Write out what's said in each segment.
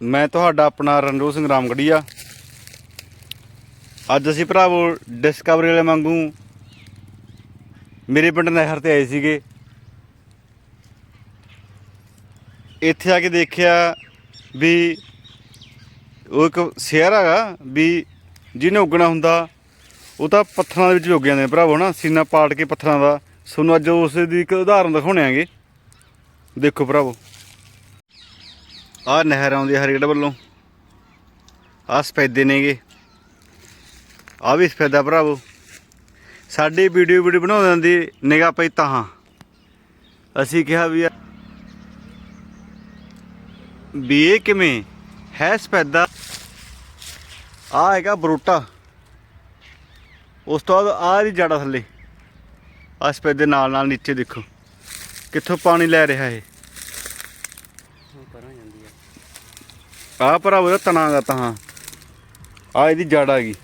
ਮੈਂ ਤੁਹਾਡਾ ਆਪਣਾ ਰਣਜੋਤ ਸਿੰਘ ਰਾਮਗੜੀਆ। ਅੱਜ ਅਸੀਂ ਭਰਾਵੋ ਡਿਸਕਵਰੀ ਵਾਲੇ ਵਾਂਗੂ ਮੇਰੇ ਪਿੰਡ ਨਹਿਰ ਤੇ ਆਏ ਸੀਗੇ। ਇੱਥੇ ਆ ਕੇ ਦੇਖਿਆ ਵੀ ਉਹ ਇੱਕ ਸ਼ੇਰ ਹੈਗਾ ਵੀ ਜਿਹਨੇ ਉੱਗਣਾ ਹੁੰਦਾ, ਉਹ ਤਾਂ ਪੱਥਰਾਂ ਦੇ ਵਿੱਚ ਉੱਗ ਜਾਂਦੇ ਨੇ ਭਰਾਵੋ ਨਾ, ਸੀਨਾ ਪਾੜ ਕੇ ਪੱਥਰਾਂ ਦਾ। ਤੁਹਾਨੂੰ ਅੱਜ ਉਸ ਦੀ ਇੱਕ ਉਦਾਹਰਨ ਦਿਖਾਉਣੇ ਆਂਗੇ। ਦੇਖੋ ਭਰਾਵੋ। ਆਹ ਨਹਿਰ ਆਉਂਦੀ ਹੈ ਵੱਲੋਂ। ਆਹ ਸਫੈਦੇ ਨੇਗੇ। ਆਹ ਵੀ ਸਫੈਦਾ ਭਰਾਵੋ। ਸਾਡੀ ਵੀਡੀਓ ਵੀਡੀਓ ਬਣਾ ਦੀ ਨਿਗਾਹ ਪਈ ਤਾਂ ਅਸੀਂ ਕਿਹਾ ਵੀ ਯਾਰ ਵੀ ਇਹ ਕਿਵੇਂ ਹੈ ਸਫੈਦਾ? ਆ ਹੈਗਾ ਬਰੂਟਾ। ਉਸ ਤੋਂ ਬਾਅਦ ਆਹ ਦੀ ਜੜਾ ਥੱਲੇ। ਆ ਸਫੈਦੇ ਨਾਲ ਨਾਲ ਨੀਚੇ ਦੇਖੋ। ਕਿੱਥੋਂ ਪਾਣੀ ਲੈ ਰਿਹਾ ਇਹ? ਆ ਆਹ ਭਰਾ ਉਹਦਾ ਤਣਾ ਦਾ ਤਾਂ ਆ ਇਹਦੀ ਜੜ ਆ ਗਈ।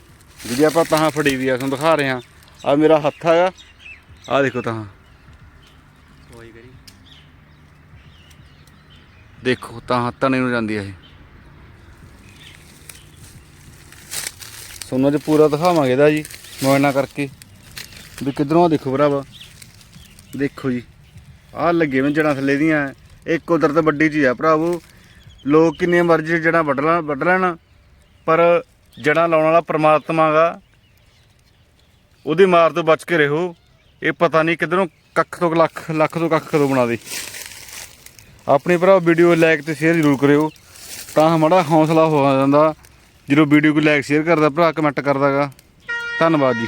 ਜਿਹਦੀ ਆਪਾਂ ਤਾਂ ਫੜੀ ਵੀ ਆ ਤੁਹਾਨੂੰ ਦਿਖਾ ਰਹੇ ਹਾਂ। ਆ ਮੇਰਾ ਹੱਥ ਹੈਗਾ। ਆ ਦੇਖੋ ਤਾਂ ਹੋਈ ਕਰੀ। ਦੇਖੋ ਤਾਂ ਤਣੇ ਨੂੰ ਜਾਂਦੀ ਆ ਇਹ। ਸੋਨਾ ਚ ਪੂਰਾ ਦਿਖਾਵਾਂਗੇ ਇਹਦਾ ਜੀ ਮੁਆਇਨਾ ਕਰਕੇ। ਵੀ ਕਿਧਰੋਂ ਦੇਖੋ ਭਰਾਵਾ। ਦੇਖੋ ਜੀ। ਆਹ ਲੱਗੇ ਵੇਂ ਜੜਾਂ ਥੱਲੇ ਦੀਆਂ। ਇਹ ਕੁਦਰਤ ਵੱਡੀ ਚੀਜ਼ ਆ ਭਰਾਵੋ। ਲੋਕ ਕਿੰਨੇ ਮਰਜ਼ੀ ਜੜਾਂ ਵੱਢ ਲੈਣ ਵੱਢ ਲੈਣ, ਪਰ ਜੜਾਂ ਲਾਉਣ ਵਾਲਾ ਪਰਮਾਤਮਾ ਗਾ ਉਹਦੀ ਮਾਰ ਤੋਂ ਬਚ ਕੇ ਰਹੋ। ਇਹ ਪਤਾ ਨਹੀਂ ਕਿਧਰੋਂ ਕੱਖ ਤੋਂ ਲੱਖ ਲੱਖ ਤੋਂ ਕੱਖ ਕਦੋਂ ਬਣਾ ਦੇ ਆਪਣੇ ਭਰਾ ਵੀਡੀਓ ਲਾਈਕ ਤੇ ਸ਼ੇਅਰ ਜ਼ਰੂਰ ਕਰਿਓ। ਤਾਂ ਮਾੜਾ ਹੌਸਲਾ ਹੋ ਜਾਂਦਾ। ਜਦੋਂ ਵੀਡੀਓ ਕੋਈ ਲਾਈਕ ਸ਼ੇਅਰ ਕਰਦਾ, ਭਰਾ ਕਮੈਂਟ ਕਰਦਾਗਾ। ਧੰਨਵਾਦ ਜੀ।